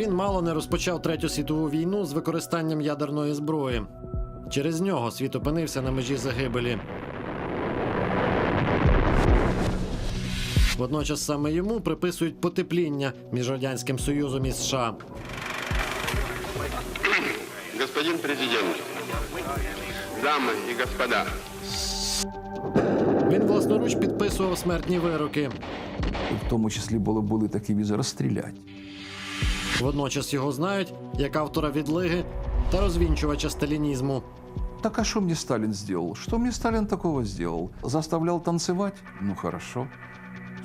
Він мало не розпочав третю світову війну з використанням ядерної зброї. Через нього світ опинився на межі загибелі. Водночас саме йому приписують потепління між радянським союзом і США. Господин президент, дамы и господа, Він власноруч підписував смертні вироки. В тому числі були, були такі візи розстріляти. Водночас його знають як автора відлиги та розвінчувача сталінізму. Так а что мне Сталин сделал? Что мне Сталин такого сделал? Заставлял танцевать? Ну хорошо.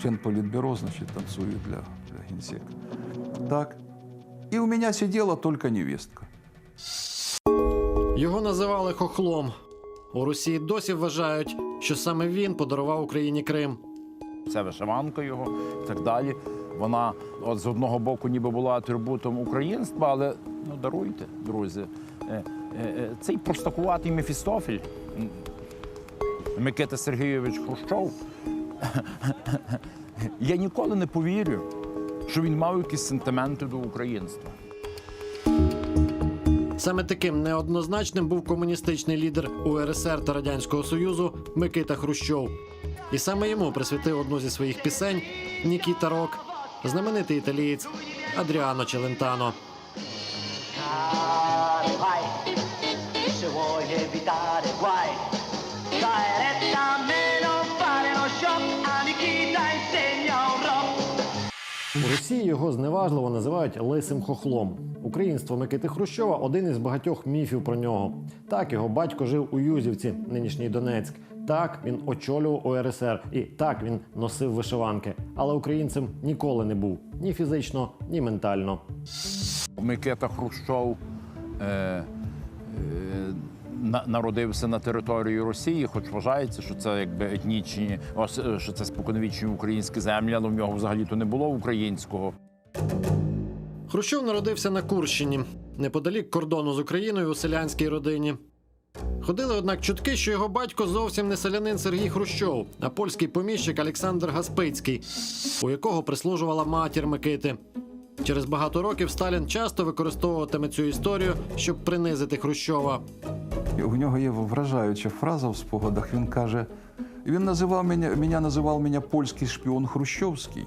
Член политбюро, значит, танцует для, для генсека. Так. И у меня сидела только невестка. Його називали хохлом. У Росії досі вважають, що саме він подарував Україні Крим. Це вишиванка його і так далі. Вона от з одного боку ніби була атрибутом українства, але ну даруйте, друзі. е, е, е, Цей простакуватий Мефістофель Микита Сергійович Хрущов. Я ніколи не повірю, що він мав якісь сентименти до українства. Саме таким неоднозначним був комуністичний лідер УРСР та Радянського Союзу Микита Хрущов. І саме йому присвятив одну зі своїх пісень Нікіта Рок, знаменитий італієць Адріано Челентано. У Росії його зневажливо називають лисим хохлом. Українство Микити Хрущова один із багатьох міфів про нього. Так його батько жив у Юзівці, нинішній Донецьк. Так він очолював УРСР, і так він носив вишиванки. Але українцем ніколи не був ні фізично, ні ментально. Микита Хрущов е, е, на- народився на території Росії, хоч вважається, що це якби етнічні, е, що це споконвічні українські землі, але в нього взагалі-то не було українського. Хрущов народився на Курщині, неподалік кордону з Україною у селянській родині. Ходили, однак, чутки, що його батько зовсім не селянин Сергій Хрущов, а польський поміщик Олександр Гаспицький, у якого прислужувала матір Микити. Через багато років Сталін часто використовуватиме цю історію, щоб принизити Хрущова. І у нього є вражаюча фраза в спогадах. Він каже: він називав мене, мене називав мене польський шпіон Хрущовський.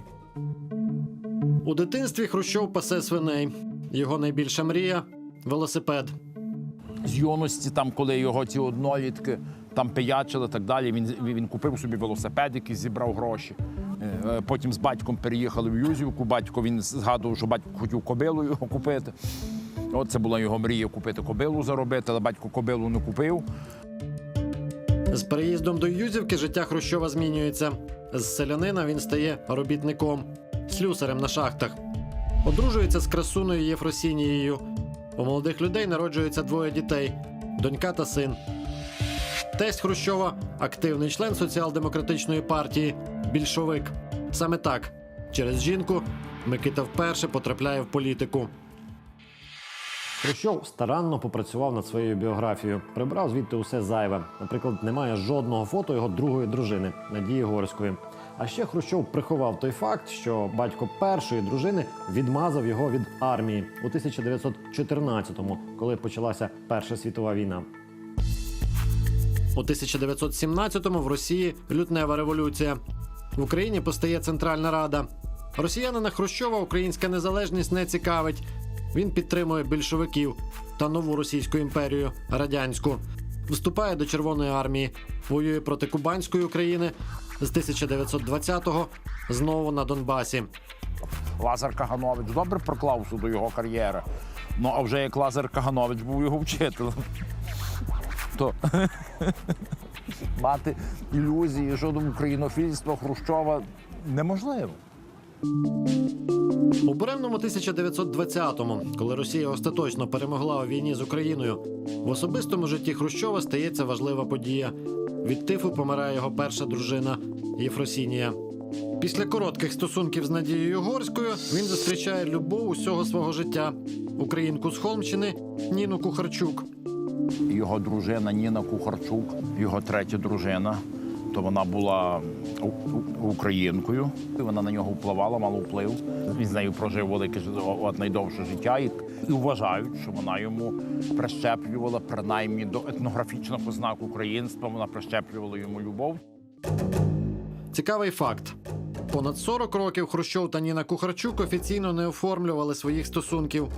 У дитинстві Хрущов пасе свиней. Його найбільша мрія велосипед. З юності, там, коли його ці однолітки там пиячили так далі, він, він купив собі велосипед, який зібрав гроші. Е, е, Потім з батьком переїхали в Юзівку. Батько він згадував, що батько хотів кобилу його купити. От це була його мрія купити кобилу заробити, але батько кобилу не купив. З переїздом до Юзівки життя Хрущова змінюється. З селянина він стає робітником, слюсарем на шахтах. Одружується з красуною Єфросінією. У молодих людей народжується двоє дітей донька та син. Тесть Хрущова активний член соціал-демократичної партії, більшовик. Саме так, через жінку Микита вперше потрапляє в політику. Хрущов старанно попрацював над своєю біографією, прибрав звідти усе зайве. Наприклад, немає жодного фото його другої дружини Надії Горської. А ще Хрущов приховав той факт, що батько першої дружини відмазав його від армії у 1914-му, коли почалася Перша світова війна. У 1917-му в Росії лютнева революція. В Україні постає Центральна Рада. Росіянина Хрущова українська незалежність не цікавить. Він підтримує більшовиків та нову російську імперію радянську. Вступає до Червоної армії, воює проти Кубанської України з 1920-го знову на Донбасі. Лазар Каганович добре проклався до його кар'єри. Ну а вже як Лазар Каганович був його вчителем, то мати ілюзії щодо українофільства Хрущова неможливо. У буремному 1920-му, коли Росія остаточно перемогла у війні з Україною, в особистому житті Хрущова стається важлива подія. Від тифу помирає його перша дружина Єфросінія. Після коротких стосунків з Надією Горською він зустрічає любов усього свого життя українку з Холмщини Ніну Кухарчук. Його дружина Ніна Кухарчук, його третя дружина, то вона була українкою. Вона на нього впливала, мала вплив. Він з нею прожив велике от найдовше життя. І, вважають, що вона йому прищеплювала принаймні до етнографічних ознак українства. Вона прищеплювала йому любов. Цікавий факт: понад 40 років Хрущов та Ніна Кухарчук офіційно не оформлювали своїх стосунків.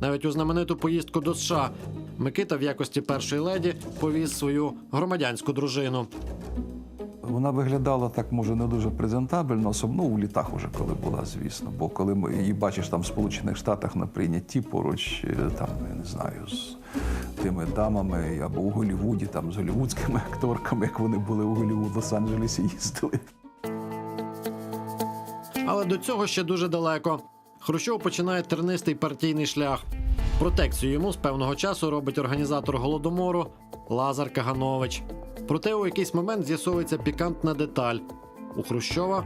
Навіть у знамениту поїздку до США Микита в якості першої леді повіз свою громадянську дружину. Вона виглядала так, може, не дуже презентабельно, особливо у літах уже коли була, звісно. Бо коли ми її бачиш там в Сполучених Штатах на прийнятті поруч, е, там, я не знаю, з тими дамами або у Голлівуді, там з голівудськими акторками, як вони були у Голлівуд, Лос-Анджелесі їздили. Але до цього ще дуже далеко. Хрущов починає тернистий партійний шлях. Протекцію йому з певного часу робить організатор голодомору Лазар Каганович. Проте у якийсь момент з'ясовується пікантна деталь: у Хрущова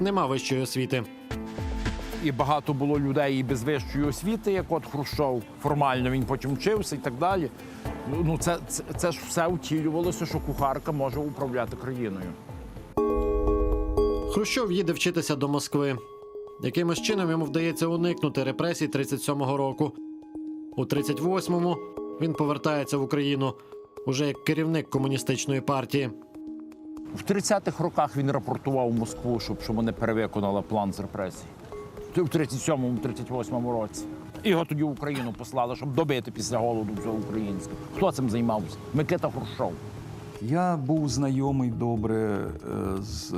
нема вищої освіти. І багато було людей і без вищої освіти, як от Хрущов. Формально він потім вчився і так далі. Ну, це, це, це ж все втілювалося, що кухарка може управляти країною. Хрущов їде вчитися до Москви. Якимось чином йому вдається уникнути репресій 37-го року. У 38-му він повертається в Україну уже як керівник комуністичної партії. В 30-х роках він рапортував в Москву, щоб, щоб вони перевиконали план з репресій. В 37-му, 38-му році. Його тоді в Україну послали, щоб добити після голоду все українське. Хто цим займався? Микита Хрущов. Я був знайомий добре е, з е,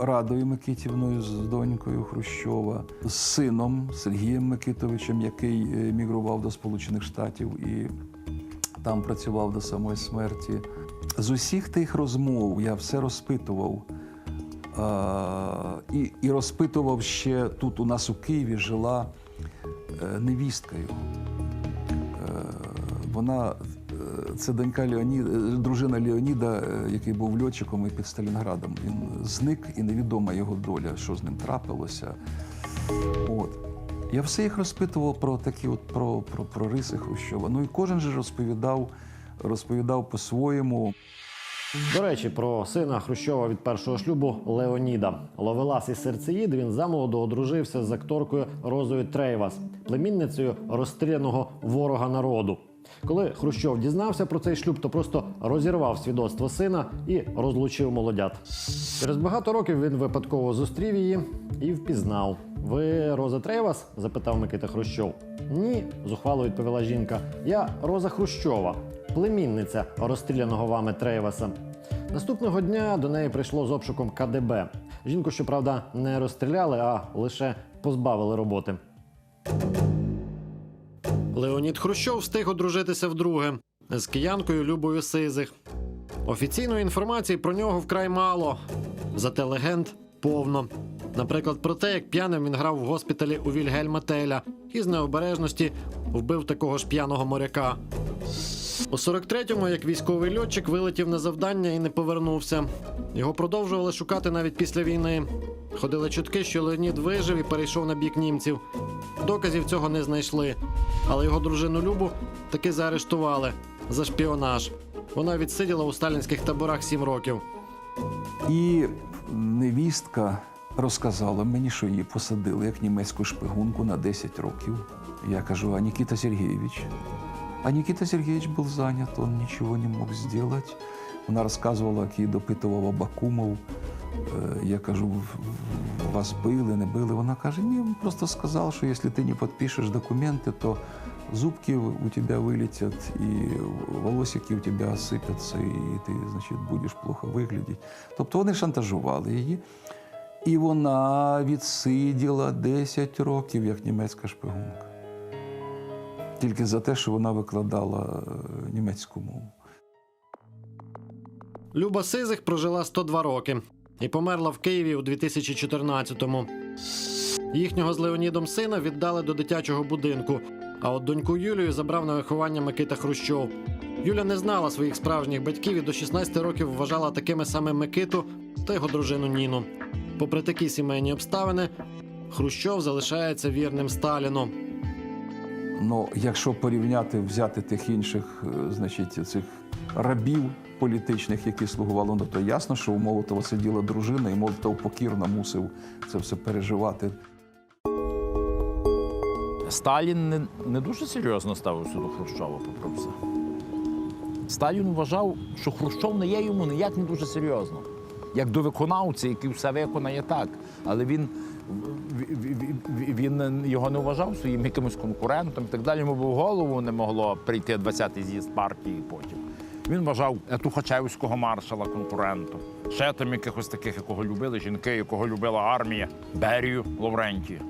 Радою Микитівною, з донькою Хрущова, з сином Сергієм Микитовичем, який е, емігрував до Сполучених Штатів і там працював до самої смерті. З усіх тих розмов я все розпитував. І, і розпитував ще тут у нас у Києві жила е, невістка його. Е, Вона е, це донька Леоніда, дружина Леоніда, який був льотчиком і під Сталінградом. Він зник і невідома його доля, що з ним трапилося. От. Я все їх розпитував про такі от про, про, про риси Хрущова. Ну і кожен же розповідав, розповідав по-своєму. До речі, про сина Хрущова від першого шлюбу Леоніда. Ловелас і серцеїд він замолоду одружився з акторкою Розою Трейвас, племінницею розстріляного ворога народу. Коли Хрущов дізнався про цей шлюб, то просто розірвав свідоцтво сина і розлучив молодят. Через багато років він випадково зустрів її і впізнав. Ви Роза Трейвас? запитав Микита Хрущов. Ні, зухвало відповіла жінка. Я Роза Хрущова, племінниця розстріляного вами Трейваса. Наступного дня до неї прийшло з обшуком КДБ. Жінку, щоправда, не розстріляли, а лише позбавили роботи. Леонід Хрущов встиг одружитися вдруге з киянкою Любою Сизих. Офіційної інформації про нього вкрай мало, зате легенд повно. Наприклад, про те, як п'яним він грав в госпіталі у Вільгельма Теля і з необережності вбив такого ж п'яного моряка. У 43-му, як військовий льотчик, вилетів на завдання і не повернувся. Його продовжували шукати навіть після війни. Ходили чутки, що Леонід вижив і перейшов на бік німців. Доказів цього не знайшли, але його дружину Любу таки заарештували за шпіонаж. Вона відсиділа у сталінських таборах 7 років. І невістка розказала мені, що її посадили як німецьку шпигунку на 10 років. Я кажу, а Никита Сергеевич? А Никита Сергеевич был занят, он ничего не мог сделать. Вона розказувала, як її допитував Абакумов. Е, Я кажу, «В- в- вас били, не били. Вона каже, ні, просто сказав, що якщо ти не підпишеш документи, то зубки у тебе вилетять, і волосики у тебе осипляться, і ти, значить, будеш плохо виглядати. Тобто вони шантажували її. І вона відсиділа 10 років як німецька шпигунка. Тільки за те, що вона викладала е, німецьку мову. Люба Сизих прожила 102 роки і померла в Києві у 2014-му. Їхнього з Леонідом сина віддали до дитячого будинку, а от доньку Юлію забрав на виховання Микита Хрущов. Юля не знала своїх справжніх батьків і до 16 років вважала такими саме Микиту та його дружину Ніну. Попри такі сімейні обставини, Хрущов залишається вірним Сталіну. Ну, якщо порівняти, взяти тих інших, е, значить, цих рабів політичних, які слугували. Ну то ясно, що у Молотова сиділа дружина, і Молотов покірно мусив це все переживати. Сталін не, не дуже серйозно ставився до Хрущова, попри все. Сталін вважав, що Хрущов не є йому ніяк не дуже серйозно. Як до виконавця, який все виконає так. Але він, він його не вважав своїм якимось конкурентом і так далі. Йому в голову не могло прийти 20-й з'їзд партії потім. Він вважав Тухачевського маршала конкурентом. Ще там якихось таких, якого любили жінки, якого любила армія, Берію Лаврентія.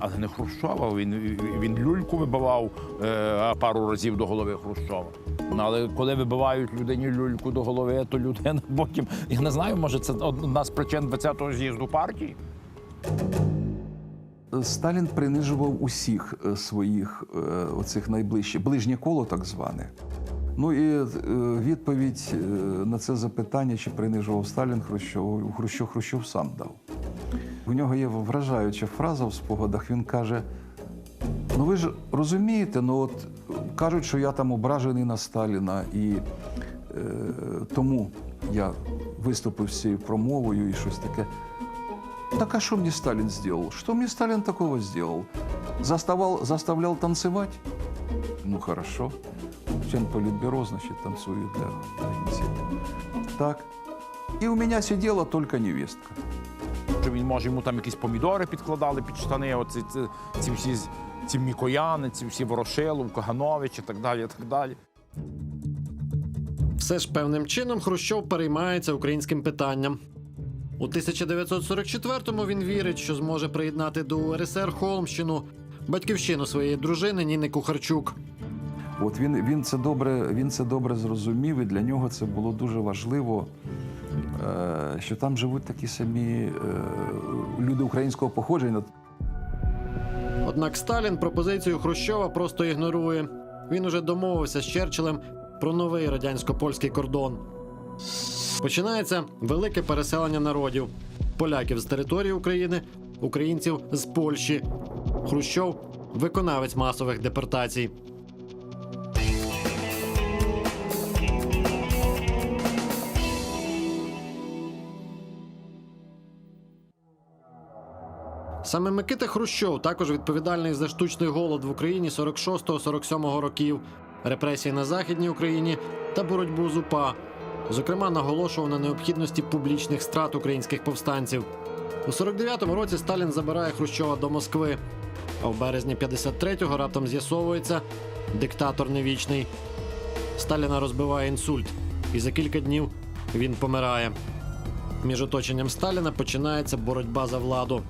Але не Хрущова. Він, він люльку вибивав е, пару разів до голови Хрущова. Ну, але коли вибивають людині люльку до голови, то людина потім, я не знаю, може це одна з причин 20-го з'їзду партії. Сталін принижував усіх е, своїх е, оцих найближчих, ближнє коло так зване. Ну і е, відповідь е, на це запитання, чи принижував Сталін Хрущов, Хрущов Хрущов сам дав. У нього є вражаюча фраза в спогадах. Він каже: Ну ви ж розумієте, ну от кажуть, що я там ображений на Сталіна, і е, тому я виступив з цією промовою і щось таке. Так а что мне Сталин сделал? Что мне Сталин такого сделал? Заставал, заставлял танцевать? Ну хорошо. Член политбюро, значит, танцую для, для. Так. И у меня сидела только невестка. Що він може йому там якісь помідори підкладали під штани, оці ці, ці всі ці мікояни, ці всі Ворошилов, Каганович і так далі. І так далі. Все ж певним чином Хрущов переймається українським питанням. У 1944-му він вірить, що зможе приєднати до УРСР Холмщину, батьківщину своєї дружини Ніни Кухарчук. От він, він, це добре, він це добре зрозумів, і для нього це було дуже важливо, е, що там живуть такі самі е, люди українського походження. Однак Сталін пропозицію Хрущова просто ігнорує. Він уже домовився з Черчиллем про новий радянсько-польський кордон. Починається велике переселення народів: поляків з території України, українців з Польщі. Хрущов виконавець масових депортацій. Саме Микита Хрущов також відповідальний за штучний голод в Україні 46-47 років, репресії на Західній Україні та боротьбу з УПА. Зокрема, наголошував на необхідності публічних страт українських повстанців. У 49-му році Сталін забирає Хрущова до Москви. А в березні 53-го раптом з'ясовується диктатор невічний. Сталіна розбиває інсульт, і за кілька днів він помирає. Між оточенням Сталіна починається боротьба за владу.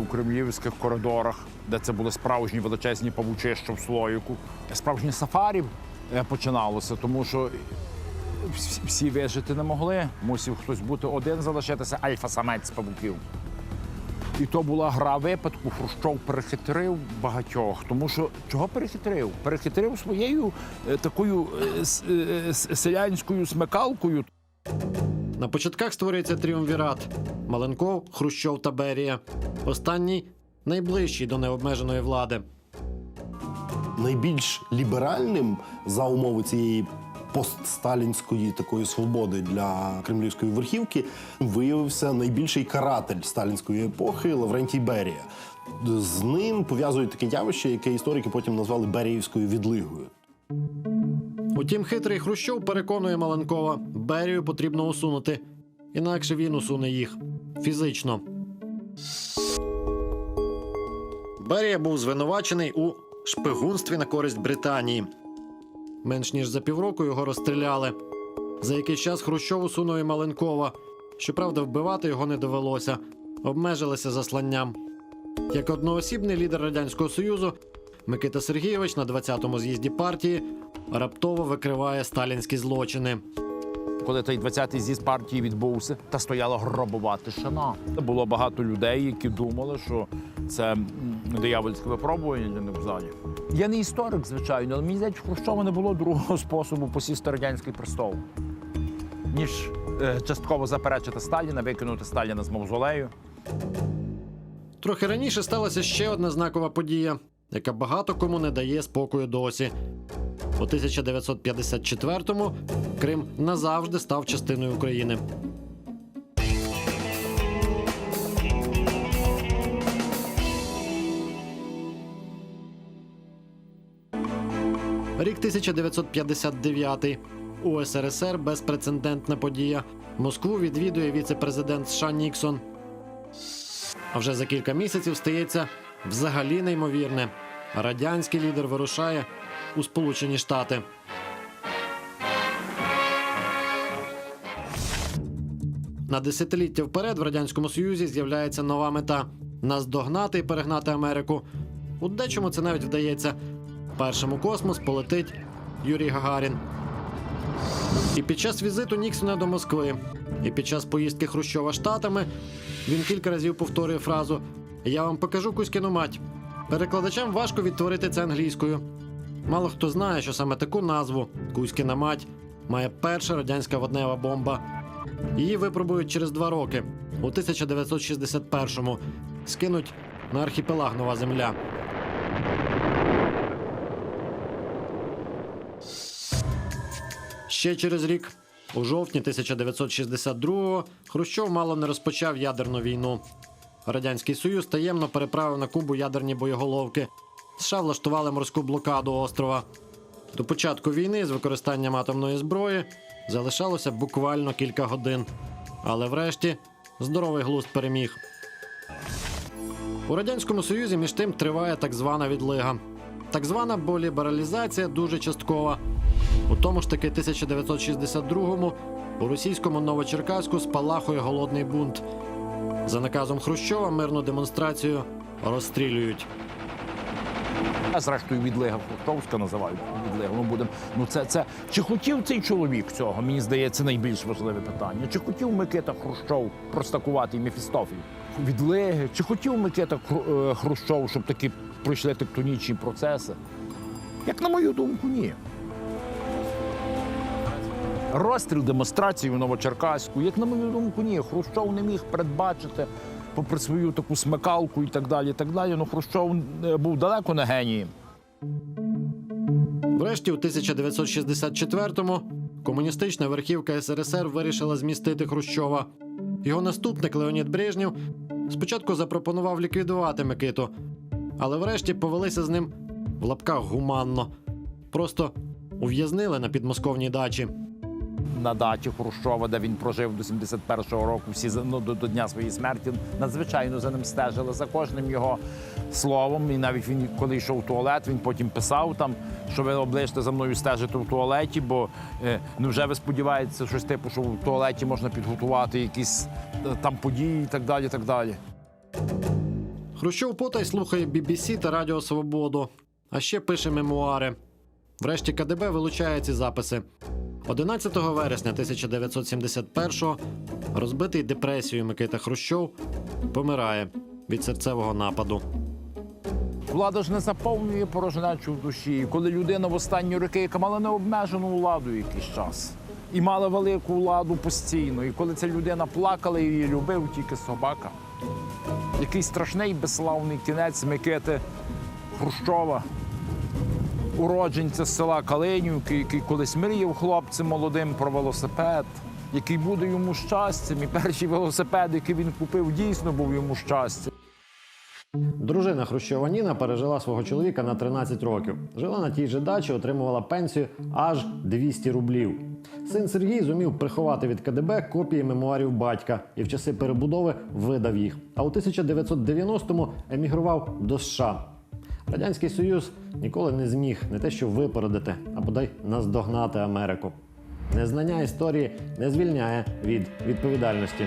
У кремлівських коридорах, де це були справжні величезні павучища в слоїку. Справжнє сафарі е, починалося, тому що всі, вижити не могли. Мусив хтось бути один, залишитися альфа-самець павуків. І то була гра випадку. Хрущов перехитрив багатьох. Тому що чого перехитрив? Перехитрив своєю е, такою е, е, селянською смикалкою. На початках створюється тріумвірат Маленков, Хрущов та Берія. Останній найближчий до необмеженої влади. найбільш ліберальним за умови цієї постсталінської такої свободи для кремлівської верхівки виявився найбільший каратель сталінської епохи Лаврентій Берія. З ним пов'язують таке явище, яке історики потім назвали Беріївською відлигою. Утім, хитрий Хрущов переконує Маленкова, Берію потрібно усунути. Інакше він усуне їх фізично. Берія був звинувачений у шпигунстві на користь Британії. Менш ніж за півроку його розстріляли. За якийсь час Хрущов усунув і Маленкова. Щоправда, вбивати його не довелося, обмежилися засланням. Як одноосібний лідер Радянського Союзу, Микита Сергійович на 20-му з'їзді партії раптово викриває сталінські злочини. Коли той 20-й з'їзд партії відбувся, та стояла гробова тишина. Було багато людей, які думали, що це диявольське випробування для них в залі. Я не історик, звичайно, але мені здається, в Хрущова не було другого способу посісти радянський престол, ніж е, частково заперечити Сталіна, викинути Сталіна з мавзолею. Трохи раніше сталася ще одна знакова подія, яка багато кому не дає спокою досі. У 1954-му Крим назавжди став частиною України. Рік 1959. У СРСР безпрецедентна подія. Москву відвідує віце-президент США Ніксон. А вже за кілька місяців стається взагалі неймовірне. Радянський лідер вирушає у Сполучені Штати. На десятиліття вперед в радянському союзі з'являється нова мета наздогнати і перегнати Америку. У дечому це навіть вдається. Першим у космос полетить Юрій Гагарін. І під час візиту Ніксона до Москви, і під час поїздки Хрущова штатами він кілька разів повторює фразу Я вам покажу Кузькину мать. Перекладачам важко відтворити це англійською. Мало хто знає, що саме таку назву Кузькіна мать має перша радянська воднева бомба. Її випробують через два роки. У 1961-му скинуть на архіпелаг Нова Земля. Ще через рік, у жовтні 1962-го, Хрущов мало не розпочав ядерну війну. Радянський Союз таємно переправив на Кубу ядерні боєголовки. США влаштували морську блокаду острова. До початку війни з використанням атомної зброї залишалося буквально кілька годин. Але врешті здоровий глузд переміг. У Радянському Союзі між тим триває так звана відлига. Так звана, бо лібералізація дуже часткова. У тому ж таки 1962-му у російському Новочеркаську спалахує голодний бунт. За наказом Хрущова мирну демонстрацію розстрілюють. А зрештою відлига Хрущовська називають відлига. Ну. Ну це це чи хотів цей чоловік цього? Мені здається, найбільш важливе питання. Чи хотів Микита Хрущов простакувати Мефістофіль? Відлиги? Чи хотів Микита е, Хрущов, щоб таки пройшли тектонічні процеси? Як на мою думку, ні. Розстріл демонстрації в Новочеркаську, як на мою думку, ні. Хрущов не міг передбачити, попри свою таку смикалку і так далі. Так далі. Ну, Хрущов е, був далеко не генієм. Врешті, у 1964-му комуністична верхівка СРСР вирішила змістити Хрущова. Його наступник Леонід Брежнєв спочатку запропонував ліквідувати Микиту, але врешті повелися з ним в лапках гуманно. Просто ув'язнили на підмосковній дачі. На даті Хрущова, де він прожив до 71-го року, всі ну, до, до дня своєї смерті, надзвичайно за ним стежили, за кожним його словом. І навіть він, коли йшов в туалет, він потім писав там, що ви оближте за мною стежити в туалеті, бо е, ну вже ви сподіваєтеся, щось типу, що в туалеті можна підготувати якісь е, там події і так далі. так далі. Хрущов потай слухає BBC та Радіо Свободу, а ще пише мемуари. Врешті КДБ вилучає ці записи. 11 вересня 1971-го розбитий депресією Микита Хрущов помирає від серцевого нападу. Влада ж не заповнює порожнечу в душі. Коли людина в останні роки, яка мала необмежену владу якийсь час, і мала велику владу постійно, і коли ця людина плакала, її любив тільки собака. Який страшний безславний кінець Микити Хрущова, уродженця з села Калинівки, який колись мріяв хлопцем молодим про велосипед, який буде йому щастям. І перший велосипед, який він купив, дійсно був йому щастям. Дружина Хрущова Ніна пережила свого чоловіка на 13 років. Жила на тій же дачі, отримувала пенсію аж 200 рублів. Син Сергій зумів приховати від КДБ копії мемуарів батька і в часи перебудови видав їх. А у 1990-му емігрував до США. Радянський Союз ніколи не зміг не те, що випередити, а бодай наздогнати Америку. Незнання історії не звільняє від відповідальності.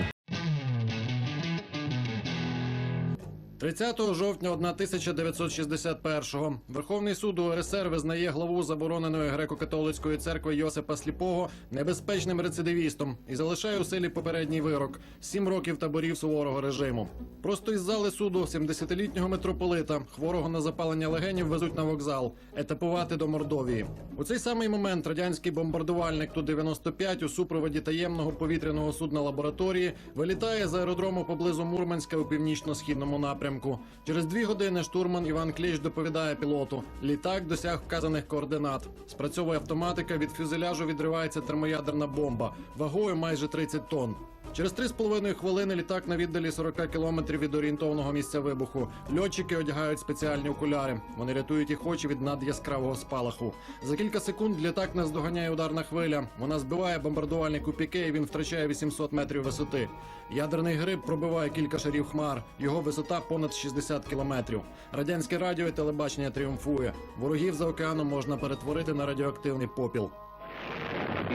30 жовтня 1961-го Верховний суд УРСР визнає главу забороненої греко-католицької церкви Йосипа Сліпого небезпечним рецидивістом і залишає у силі попередній вирок сім років таборів суворого режиму. Просто із зали суду 70-літнього митрополита, хворого на запалення легенів, везуть на вокзал, етапувати до Мордовії. У цей самий момент радянський бомбардувальник Ту-95 у супроводі таємного повітряного судна лабораторії вилітає з аеродрому поблизу Мурманська у північно-східному напрямку. Напрямку. Через дві години штурман Іван Кліч доповідає пілоту. Літак досяг вказаних координат. Спрацьовує автоматика, від фюзеляжу відривається термоядерна бомба вагою майже 30 тонн. Через 3,5 хвилини літак на віддалі 40 кілометрів від орієнтовного місця вибуху. Льотчики одягають спеціальні окуляри. Вони рятують їх очі від надяскравого спалаху. За кілька секунд літак наздоганяє ударна хвиля. Вона збиває бомбардувальник у піке, і він втрачає 800 метрів висоти. Ядерний гриб пробиває кілька шарів хмар. Його висота понад 60 кілометрів. Радянське радіо і телебачення тріумфує. Ворогів за океаном можна перетворити на радіоактивний попіл.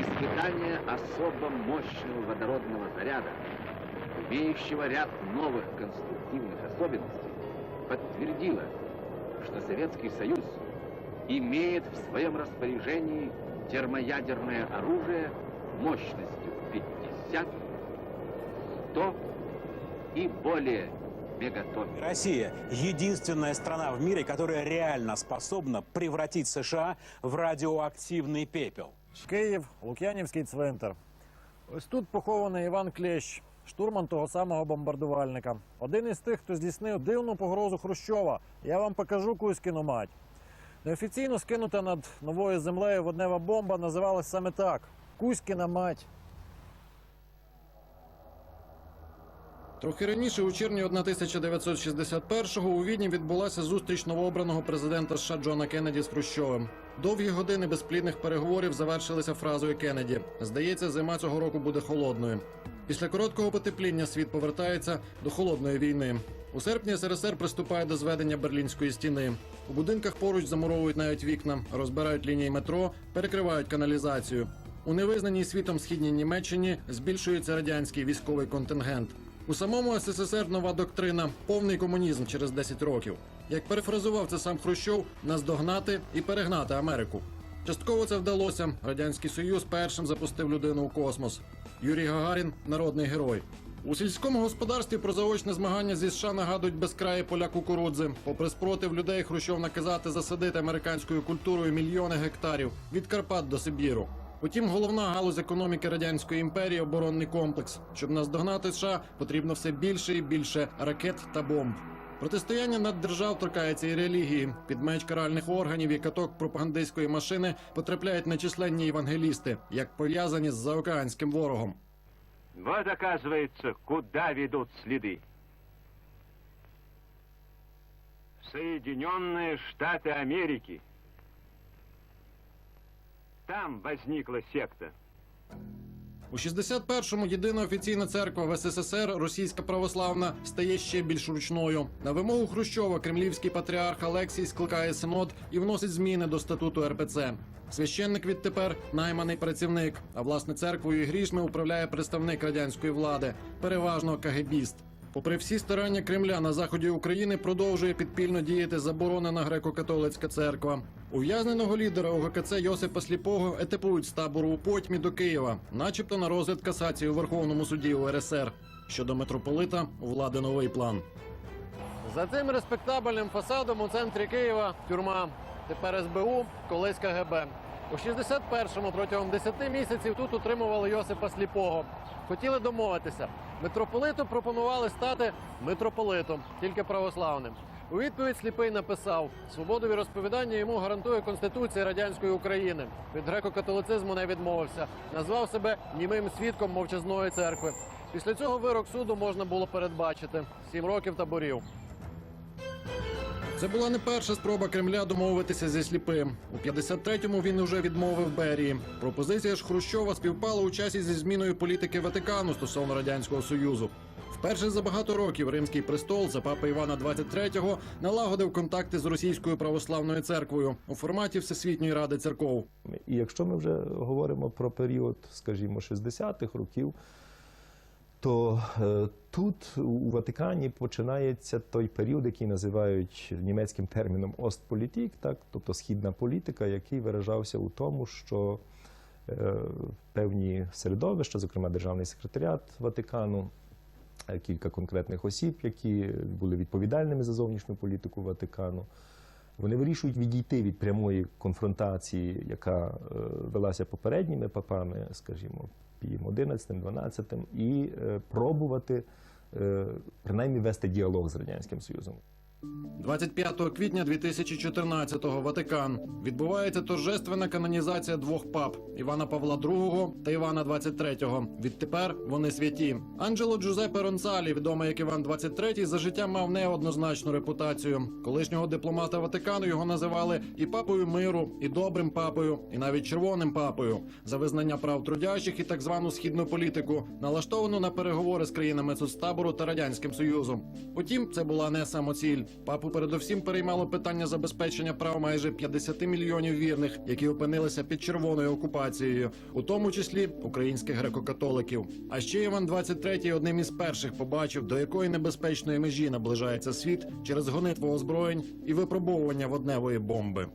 Испытание особо мощного водородного заряда, имеющего ряд новых конструктивных особенностей, подтвердило, что Советский Союз имеет в своем распоряжении термоядерное оружие мощностью 50, 100 и более мегатонн. Россия – единственная страна в мире, которая реально способна превратить США в радиоактивный пепел. Київ, Лук'янівський цвинтар. Ось тут похований Іван Клещ, штурман того самого бомбардувальника. Один із тих, хто здійснив дивну погрозу Хрущова. Я вам покажу Кузькіну мать. Неофіційно скинута над новою землею воднева бомба називалась саме так: Кузькіна мать. Трохи раніше, у червні 1961-го, у Відні відбулася зустріч новообраного президента США Джона Кеннеді з Хрущовим. Довгі години безплідних переговорів завершилися фразою Кеннеді: Здається, зима цього року буде холодною. Після короткого потепління світ повертається до холодної війни. У серпні СРСР приступає до зведення берлінської стіни. У будинках поруч замуровують навіть вікна, розбирають лінії метро, перекривають каналізацію. У невизнаній світом східній Німеччині збільшується радянський військовий контингент. У самому СССР нова доктрина повний комунізм через 10 років. Як перефразував це сам Хрущов, наздогнати і перегнати Америку. Частково це вдалося. Радянський Союз першим запустив людину у космос. Юрій Гагарін народний герой. У сільському господарстві про заочне змагання зі США нагадують безкраї поля кукурудзи. Попри спротив людей, Хрущов наказати засадити американською культурою мільйони гектарів від Карпат до Сибіру. Утім, головна галузь економіки радянської імперії оборонний комплекс. Щоб наздогнати США, потрібно все більше і більше ракет та бомб. Протистояння наддержав торкається і релігії. Під меч каральних органів і каток пропагандистської машини потрапляють нечисленні євангелісти, як пов'язані з заокеанським ворогом. Вот, оказывается, куда ведут следы. Соединенные Штаты Америки. там возникла секта. У 61-му єдина офіційна церква в СССР, російська православна, стає ще більш ручною. На вимогу Хрущова кремлівський патріарх Алексій скликає синод і вносить зміни до статуту РПЦ. Священник відтепер найманий працівник, а власне церквою і грішми управляє представник радянської влади, переважно кагебіст. Попри всі старання Кремля на заході України продовжує підпільно діяти заборонена греко-католицька церква. Ув'язненого лідера ОГКЦ Йосипа Сліпого етапують з табору у Потьмі до Києва, начебто на розгляд касації у Верховному суді УРСР. Щодо митрополита у влади новий план. За цим респектабельним фасадом у центрі Києва тюрма. Тепер СБУ, колись КГБ. У 61-му протягом 10 місяців тут утримували Йосипа Сліпого. Хотіли домовитися. Митрополиту пропонували стати митрополитом, тільки православним. У відповідь сліпий написав: свободові розповідання йому гарантує Конституція радянської України. Від греко-католицизму не відмовився. Назвав себе німим свідком мовчазної церкви. Після цього вирок суду можна було передбачити сім років таборів. Це була не перша спроба Кремля домовитися зі сліпим. У 53-му він уже відмовив Берії. Пропозиція ж Хрущова співпала у часі зі зміною політики Ватикану стосовно радянського союзу. Вперше за багато років римський престол за папи Івана 23-го налагодив контакти з російською православною церквою у форматі Всесвітньої ради церков. І якщо ми вже говоримо про період, скажімо, 60-х років, то е, тут у Ватикані починається той період, який називають німецьким терміном Остполітік, так, тобто східна політика, який виражався у тому, що е, певні середовища, зокрема державний секретаріат Ватикану, е, кілька конкретних осіб, які були відповідальними за зовнішню політику Ватикану. Вони вирішують відійти від прямої конфронтації, яка е, велася попередніми папами, скажімо, 11, 12, і е, пробувати е, принаймні вести діалог з радянським союзом. 25 квітня 2014-го Ватикан відбувається торжественна канонізація двох пап Івана Павла II та Івана XXIII. Відтепер вони святі. Анджело Джузеппе Ронцалі, відомий як Іван XXIII, за життя мав неоднозначну репутацію. Колишнього дипломата Ватикану його називали і папою миру, і добрим папою, і навіть червоним папою за визнання прав трудящих і так звану східну політику, налаштовану на переговори з країнами соцтабору та радянським союзом. Утім, це була не самоціль. Папу передовсім переймало питання забезпечення прав майже 50 мільйонів вірних, які опинилися під червоною окупацією, у тому числі українських греко-католиків. А ще Іван 23 одним із перших побачив, до якої небезпечної межі наближається світ через гонитву озброєнь і випробовування водневої бомби.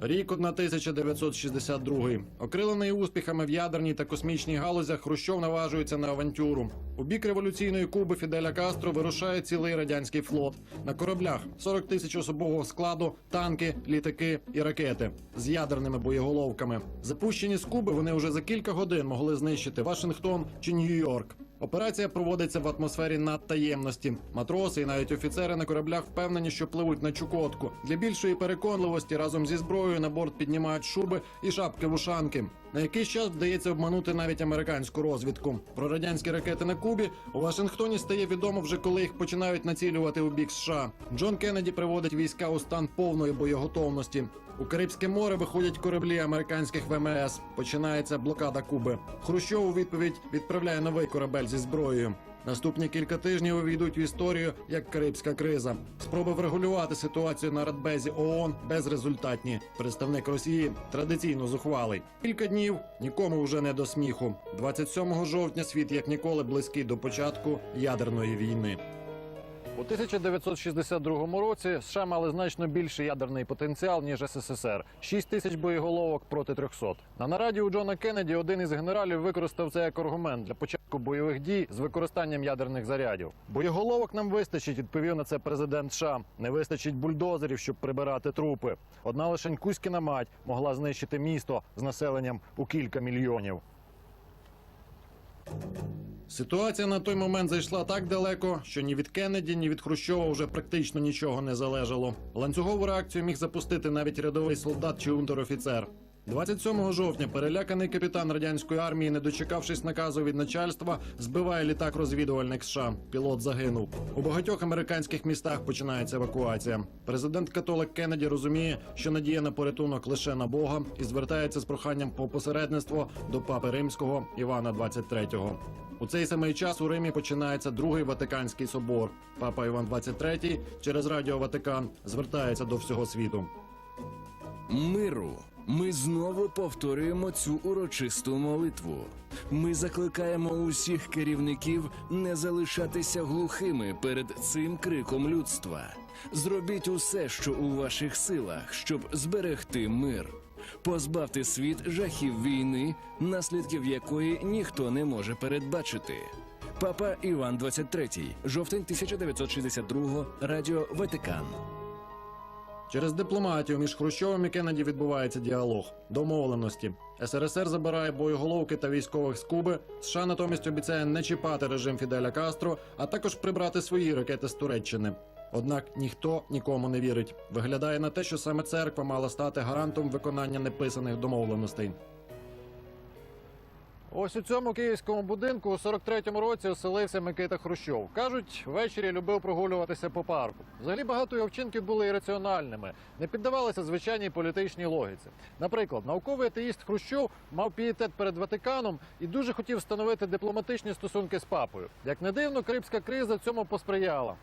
Рік 1962. Окрилений успіхами в ядерній та космічній галузях, Хрущов наважується на авантюру. У бік революційної Куби Фіделя Кастро вирушає цілий радянський флот на кораблях 40 тисяч особового складу, танки, літаки і ракети з ядерними боєголовками. Запущені з Куби вони вже за кілька годин могли знищити Вашингтон чи Нью-Йорк. Операція проводиться в атмосфері надтаємності. Матроси і навіть офіцери на кораблях впевнені, що пливуть на Чукотку. Для більшої переконливості разом зі зброєю на борт піднімають шуби і шапки-вушанки. На якийсь час вдається обманути навіть американську розвідку. Про радянські ракети на Кубі у Вашингтоні стає відомо вже коли їх починають націлювати у бік США. Джон Кеннеді приводить війська у стан повної боєготовності. У Карибське море виходять кораблі американських ВМС. Починається блокада Куби. Хрущов у відповідь відправляє новий корабель зі зброєю. Наступні кілька тижнів увійдуть в історію як Карибська криза. Спроби врегулювати ситуацію на Радбезі ООН безрезультатні. Представник Росії традиційно зухвалий. Кілька днів нікому вже не до сміху. 27 жовтня світ як ніколи близький до початку ядерної війни. У 1962 році США мали значно більший ядерний потенціал ніж СССР 6 тисяч боєголовок проти 300. На нараді у Джона Кеннеді один із генералів використав це як аргумент для початку бойових дій з використанням ядерних зарядів. Боєголовок нам вистачить, відповів на це президент США. Не вистачить бульдозерів, щоб прибирати трупи. Одна лише Кузькіна мать могла знищити місто з населенням у кілька мільйонів. Ситуація на той момент зайшла так далеко, що ні від Кеннеді, ні від Хрущова вже практично нічого не залежало. Ланцюгову реакцію міг запустити навіть рядовий солдат чи унтер-офіцер. 27 жовтня переляканий капітан радянської армії, не дочекавшись наказу від начальства, збиває літак розвідувальник США. Пілот загинув. У багатьох американських містах починається евакуація. Президент католик Кеннеді розуміє, що надія на порятунок лише на Бога і звертається з проханням по посередництво до папи римського Івана 23-го. У цей самий час у Римі починається другий Ватиканський собор. Папа Іван 23 через Радіо Ватикан звертається до всього світу. Миру. Ми знову повторюємо цю урочисту молитву. Ми закликаємо усіх керівників не залишатися глухими перед цим криком людства. Зробіть усе, що у ваших силах, щоб зберегти мир. Позбавте світ жахів війни, наслідків якої ніхто не може передбачити. Папа Іван XXIII, жовтень 1962, Радіо Ватикан. Через дипломатію між Хрущовим і Кеннеді відбувається діалог, домовленості. СРСР забирає боєголовки та військових з Куби. США натомість обіцяє не чіпати режим Фіделя Кастро, а також прибрати свої ракети з Туреччини. Однак ніхто нікому не вірить. Виглядає на те, що саме церква мала стати гарантом виконання неписаних домовленостей. Ось у цьому київському будинку у 43-му році оселився Микита Хрущов. Кажуть, ввечері любив прогулюватися по парку. Взагалі багато його вчинків були ірраціональними, не піддавалися звичайній політичній логіці. Наприклад, науковий атеїст Хрущов мав пієтет перед Ватиканом і дуже хотів встановити дипломатичні стосунки з папою. Як не дивно, Карибська криза цьому посприяла.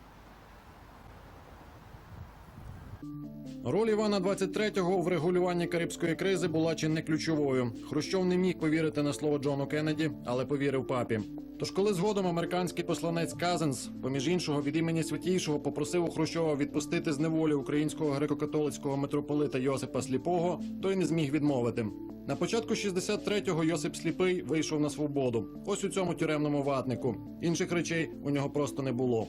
Роль Івана 23-го в регулюванні карибської кризи була чи не ключовою. Хрущов не міг повірити на слово Джону Кеннеді, але повірив папі. Тож, коли згодом американський посланець Казенс, поміж іншого від імені святійшого, попросив у Хрущова відпустити з неволі українського греко-католицького митрополита Йосипа Сліпого, той не зміг відмовити. На початку 63-го Йосип Сліпий вийшов на свободу. Ось у цьому тюремному ватнику. Інших речей у нього просто не було.